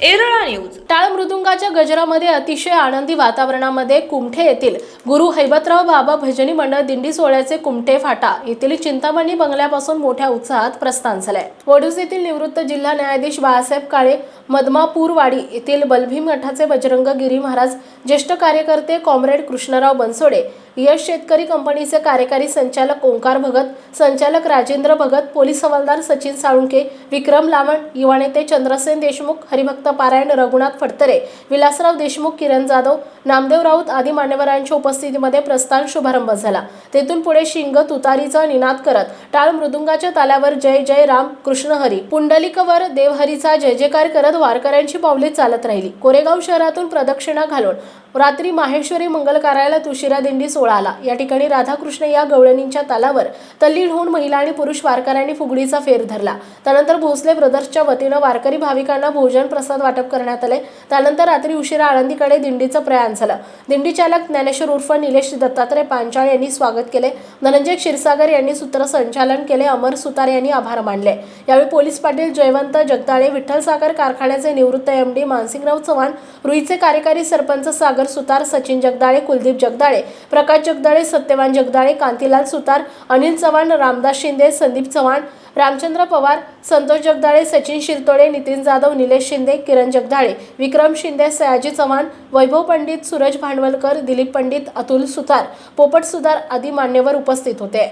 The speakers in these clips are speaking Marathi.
एरळा न्यूज. टाळ मृदुंगाच्या गजरामध्ये अतिशय आनंदी वातावरणामध्ये कुमठे येथील गुरु हैबतराव बाबा भजनी मंडळ दिंडी सोहळ्याचे कुमठे फाटा येथील चिंतामणी बंगल्यापासून मोठ्या उत्साहात प्रस्थान झालंय. वडूस येथील निवृत्त जिल्हा न्यायाधीश बाळासाहेब काळे मदमापूरवाडी येथील बलभीम मठाचे बजरंग गिरी महाराज ज्येष्ठ कार्यकर्ते कॉम्रेड कृष्णराव बनसोडे यश शेतकरी कंपनीचे कार्यकारी संचालक ओंकार भगत संचालक राजेंद्र भगत पोलीस हवालदार सचिन साळुंके विक्रम लावण युवानेते चंद्रसेन देशमुख हरिभक्त भक्तपारायण रघुनाथ फडतरे विलासराव देशमुख किरण जाधव नामदेव राऊत आदी मान्यवरांच्या उपस्थितीमध्ये प्रस्थान शुभारंभ झाला. तेथून पुढे शिंग तुतारीचा निनाद करत टाळ मृदुंगाच्या तालावर जय जय राम कृष्ण हरी पुंडलिकवर देवहरीचा जय जयकार करत वारकऱ्यांची पावले चालत राहिली. कोरेगाव शहरातून प्रदक्षिणा घालून रात्री माहेश्वरी मंगल कार्यालयात उशिरा दिंडी सोहळा आला या ठिकाणी राधाकृष्ण या गवळणींच्या तालावर तल्लीन होऊन महिला आणि पुरुष वारकऱ्यांनी फुगडीचा फेर धरला. त्यानंतर भोसले ब्रदर्सच्या वतीनं वारकरी भाविकांना भोजन प्रसाद वाटप करण्यात आले. त्यानंतर रात्री उशिरा आळंदीकडे दिंडीचं प्रयाण झालं. दिंडी चालक ज्ञानेश्वर उर्फ निलेश दत्तात्रय पांचाळ यांनी स्वागत केले. धनंजय क्षीरसागर यांनी सूत्रसंचालन केले. अमर सुतार यांनी आभार मानले. यावेळी पोलीस पाटील जयवंत जगदाळे विठ्ठल सागर कारखान्याचे निवृत्त एम डी मानसिंगराव चव्हाण रुईचे कार्यकारी सरपंच सागर सुतार सचिन जगदाळे कुलदीप जगदाळे प्रकाश जगदाळे सत्यवान जगदाळे कांतीलाल सुतार अनिल चव्हाण रामदास शिंदे संदीप चव्हाण रामचंद्र पवार संतोष जगदाळे सचिन शिरतोडे नितीन जाधव निलेश शिंदे किरण जगदाळे विक्रम शिंदे सयाजी चव्हाण वैभव पंडित सूरज भांडवलकर दिलीप पंडित अतुल सुतार पोपट सुतार आदी मान्यवर उपस्थित होते.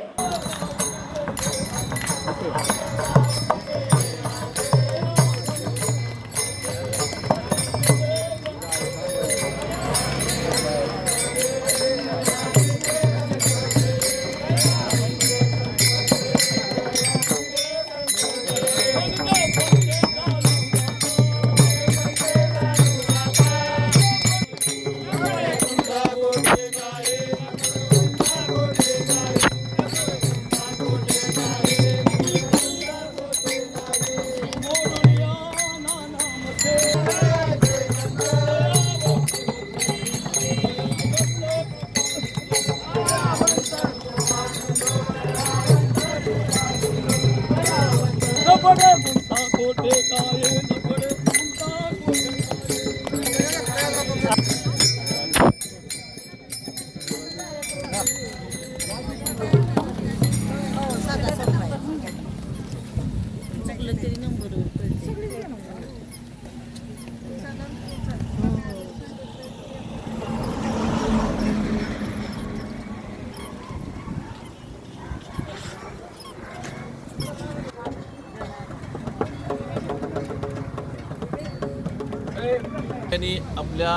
त्यांनी आपल्या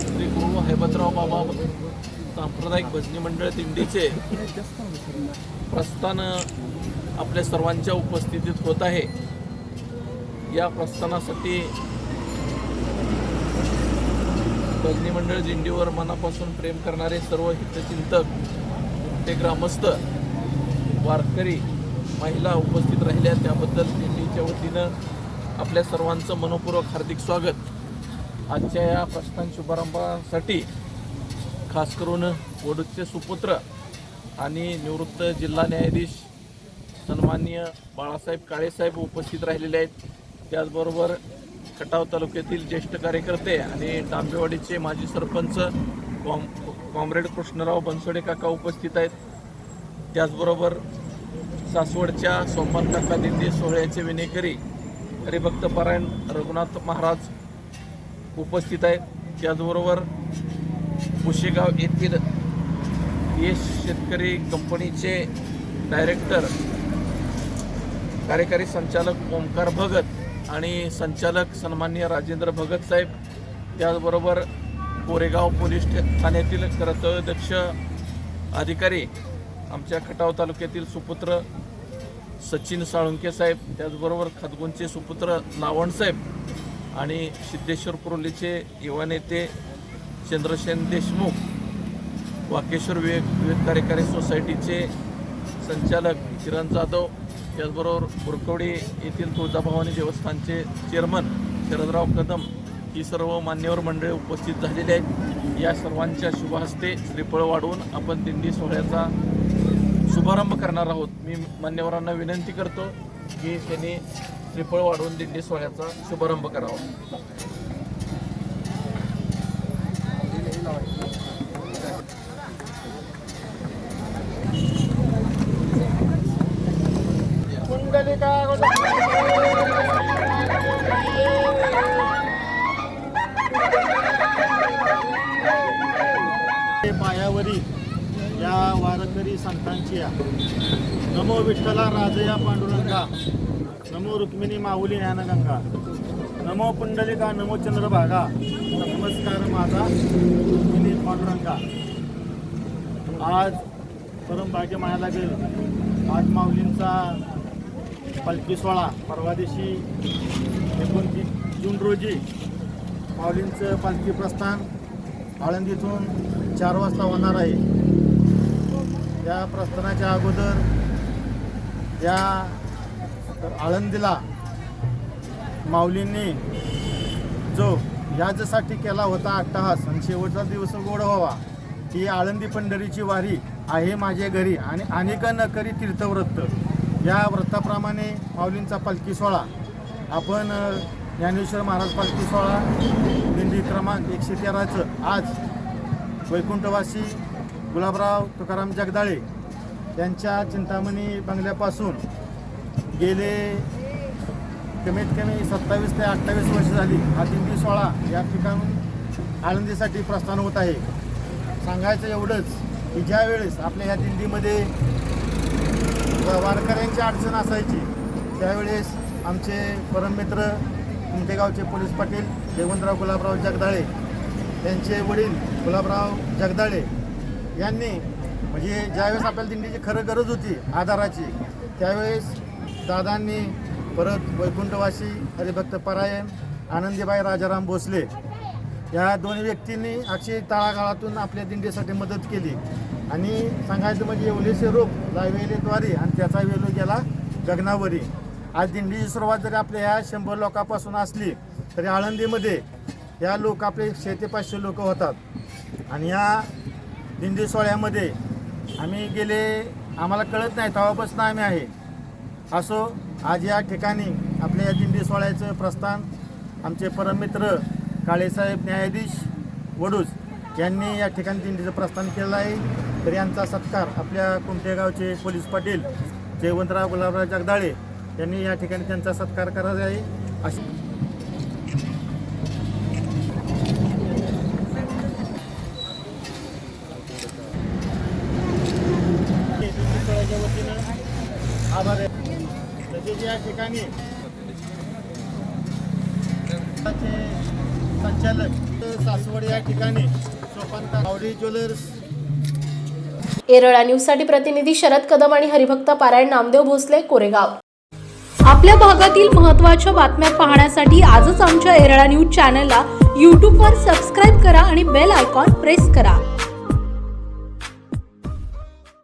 श्री गुरु हैबतराव बाबा सांप्रदायिक भजनी मंडळ दिंडीचे प्रस्थान आपल्या सर्वांच्या उपस्थितीत होत आहे. या प्रस्थानासाठी भजनी मंडळ दिंडीवर मनापासून प्रेम करणारे सर्व हितचिंतक ते ग्रामस्थ वारकरी महिला उपस्थित राहिल्या त्याबद्दल दिंडीच्या वतीनं आपल्या सर्वांचं मनपूर्वक हार्दिक स्वागत. आजच्या या प्रस्थान शुभारंभासाठी खास करून वडूदचे सुपुत्र आणि निवृत्त जिल्हा न्यायाधीश सन्माननीय बाळासाहेब काळेसाहेब उपस्थित राहिलेले आहेत. त्याचबरोबर खटाव तालुक्यातील ज्येष्ठ कार्यकर्ते आणि तांबेवाडीचे माजी सरपंच कॉम कॉम्रेड कृष्णराव बनसोडे काका उपस्थित आहेत. त्याचबरोबर सासवडच्या सोमवार काका दिंडी सोहळ्याचे विनेकरी हरिभक्त पारायण रघुनाथ महाराज उपस्थित आहेत त्याचबरोबर पुशेगाव येथील यश शेतकरी कंपनीचे डायरेक्टर कार्यकारी संचालक ओंकार भगत आणि संचालक सन्मान्य राजेंद्र भगत साहेब. त्याचबरोबर कोरेगाव पोलीस ठाण्यातील कर्तव्यदक्ष अधिकारी आमच्या खटाव तालुक्यातील सुपुत्र सचिन साळुंके साहेब. त्याचबरोबर खदगुंचे सुपुत्र लावण साहेब. आणि सिद्धेश्वर कुरोलीचे युवा नेते चंद्रसेन देशमुख वाकेश्वर विवेक विवेक कार्यकारी सोसायटीचे संचालक किरण जाधव त्याचबरोबर बुरकवडी येथील तुळजाभवानी देवस्थानचे चेअरमन शरदराव कदम ही सर्व मान्यवर मंडळी उपस्थित झालेली आहेत. या सर्वांच्या शुभहस्ते श्रीफळ वाढवून आपण दिंडी सोहळ्याचा शुभारंभ करणार आहोत. मी मान्यवरांना विनंती करतो की त्यांनी श्रीफळ वाढवून दिंडी सोहळ्याचा शुभारंभ करावा. हे पायावरी या वारकरी संतांची नमो विठ्ठला राजया पांडुरंगा. विष्णू रुक्मिणी माऊली ज्ञानगंगा. नमो पुंडलिका नमो चंद्रभागा. नमस्कार माझा रुक्मिणी पांडुरंगा. आज परम भाग्य माया लागेल आज माऊलींचा पालखी सोहळा परवा दिवशी एकोणतीस जून रोजी माऊलींचं पालखी प्रस्थान आळंदीतून चार वाजता होणार आहे. या प्रस्थानाच्या अगोदर या आळंदीला माऊलींनी जो याजसाठी केला होता अट्टहास आणि शेवटचा दिवस गोड व्हावा ही आळंदी पंढरीची वारी आहे माझे घरी आणि अनेक न करी तीर्थव्रत. या व्रताप्रमाणे माऊलींचा पालखी सोहळा. आपण ज्ञानेश्वर महाराज पालखी सोहळा दिंडी क्रमांक एकशे तेराचं आज वैकुंठवासी गुलाबराव तुकाराम जगदाळे यांच्या चिंतामणी बंगल्यापासून गेले कमीत कमी सत्तावीस ते अठ्ठावीस वर्ष झाली. हा दिंडी सोहळा या ठिकाणून आळंदीसाठी प्रस्थान होत आहे. सांगायचं एवढंच की ज्या वेळेस आपल्या ह्या दिंडीमध्ये वारकऱ्यांची अडचण असायची त्यावेळेस आमचे परममित्र कुमटेगावचे पोलीस पाटील देवंतराव गुलाबराव जगदाळे त्यांचे वडील गुलाबराव जगदाळे यांनी म्हणजे ज्यावेळेस आपल्याला दिंडीची खरं गरज होती आधाराची त्यावेळेस दादांनी परत वैकुंठवासी हरिभक्त परायण आनंदीबाई राजाराम भोसले या दोन व्यक्तींनी अक्षय तळागाळातून आपल्या दिंडीसाठी मदत केली. आणि सांगायचं म्हणजे एवढेसे रोप लावेले आणि त्याचा वेलो गेला गगनावरी आज दिंडीची सुरुवात जरी आपल्या ह्या शंभर लोकांपासून असली तरी आळंदीमध्ये या लोक आपले शेते पाचशे लोक होतात. आणि या दिंडी सोहळ्यामध्ये आम्ही गेले आम्हाला कळत नाही तेव्हापासून आम्ही आहे. असो आज या ठिकाणी आपल्या या दिंडी सोहळ्याचं प्रस्थान आमचे परममित्र काळेसाहेब न्यायाधीश वडूज यांनी या ठिकाणी दिंडीचं प्रस्थान केलं आहे. तर यांचा सत्कार आपल्या कुमटेगावचे पोलीस पाटील जयवंतराव गुलाबराव जगदाळे यांनी या ठिकाणी त्यांचा सत्कार करायचा आहे. अशी वतीनं आभार म्हणजे आहे या ठिकाणी संचालक सासवड या ठिकाणी सोपानका ज्वेलर्स. येरळा न्यूजसाठी प्रतिनिधी शरद कदम आणि हरिभक्त पारायण नामदेव भोसले कोरेगाव. आपल्या भागातील महत्त्वाच्या बातम्या पाहण्यासाठी आजच आमच्या एरळा न्यूज चॅनलला यूट्यूबवर सबस्क्राईब करा आणि बेल आयकॉन प्रेस करा.